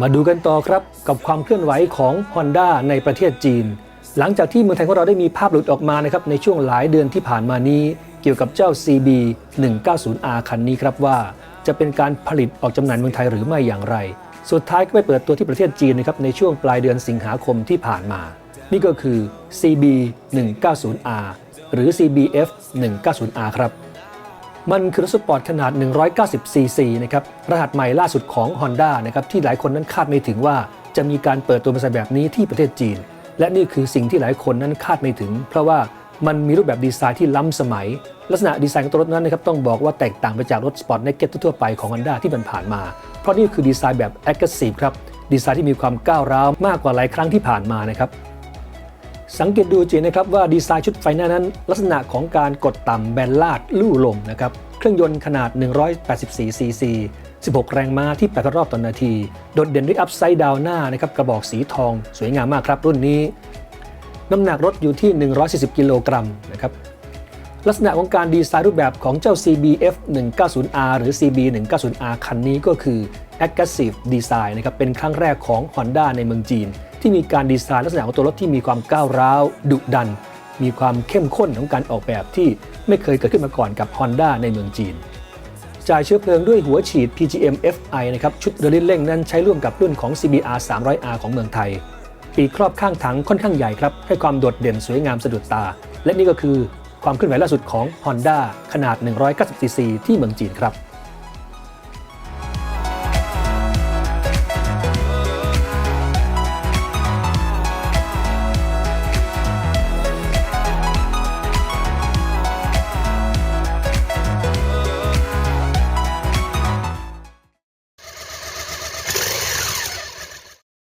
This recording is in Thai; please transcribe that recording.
มาดูกันต่อครับกับความเคลื่อนไหวของ Honda ในประเทศจีน หลังจากที่เมืองไทยของเราได้มีภาพหลุดออกมานะครับในช่วงหลายเดือนที่ผ่านมานี้ เกี่ยวกับเจ้า CB 190R คันนี้ครับว่า จะเป็นการผลิตออกจำหน่ายเมืองไทยหรือไม่อย่างไร สุดท้ายก็ไปเปิดตัวที่ประเทศจีนนะครับในช่วงปลายเดือนสิงหาคมที่ผ่านมา นี่ก็คือ CB 190R หรือ CBF 190R ครับ มันคือรถสปอร์ตขนาด 190ซีซีนะครับ รหัสใหม่ล่าสุดของ Honda นะครับ ที่หลายคนนั้นคาดไม่ถึงว่า จะมีการเปิดตัวมอเตอร์ไซค์แบบนี้ที่ประเทศจีน และนี่คือสิ่งที่หลายคนนั้นคาดไม่ถึง เพราะว่ามันมีรูปแบบดีไซน์ที่ล้ำสมัย ลักษณะดีไซน์ของตัวรถนั้นนะครับต้องบอกว่าแตกต่างไปจากรถสปอร์ตเนกเก็ตทั่วไปของ Honda ที่มันผ่านมา เพราะนี่คือดีไซน์แบบ aggressive ครับ ดีไซน์ที่มีความก้าวร้าวมากกว่าหลายครั้งที่ผ่านมานะครับ สังเกตดูจีนะครับว่าดีไซน์ชุดไฟหน้านั้น ลักษณะของการกดต่ำแบนลาดลู่ลมนะครับเครื่องยนต์ขนาด 184 ซีซี 16 แรงม้าที่ 8 รอบต่อนาที โดดเด่นด้วยอัพไซด์ดาวหน้านะครับกระบอกสีทองสวยงามมากครับรุ่นนี้ น้ำหนักรถอยู่ที่ 140 กิโลกรัมนะครับลักษณะของการดีไซน์รูปแบบของเจ้า CBF 190R หรือ CB 190R คันนี้ก็คือ aggressive design นะครับเป็นครั้งแรกของ Honda ในเมืองจีน ที่มีการดีไซน์ลักษณะของตัวรถที่มีความก้าวร้าว ดุดัน มีความเข้มข้นของการออกแบบที่ไม่เคยเกิดขึ้นมาก่อนกับ Honda ในเมืองจีน จ่ายเชื้อเพลิงด้วยหัวฉีด PGM FI นะครับชุดเรือลิ้นเร่งนั้นใช้ร่วมกับรุ่นของ CBR 300R ของเมืองไทย ปีครอบข้างถังค่อนข้างใหญ่ครับให้ความโดดเด่นสวยงามสะดุดตา และนี่ก็คือความเคลื่อนไหวล่าสุดของ Honda ขนาด 190cc ที่เมืองจีนครับ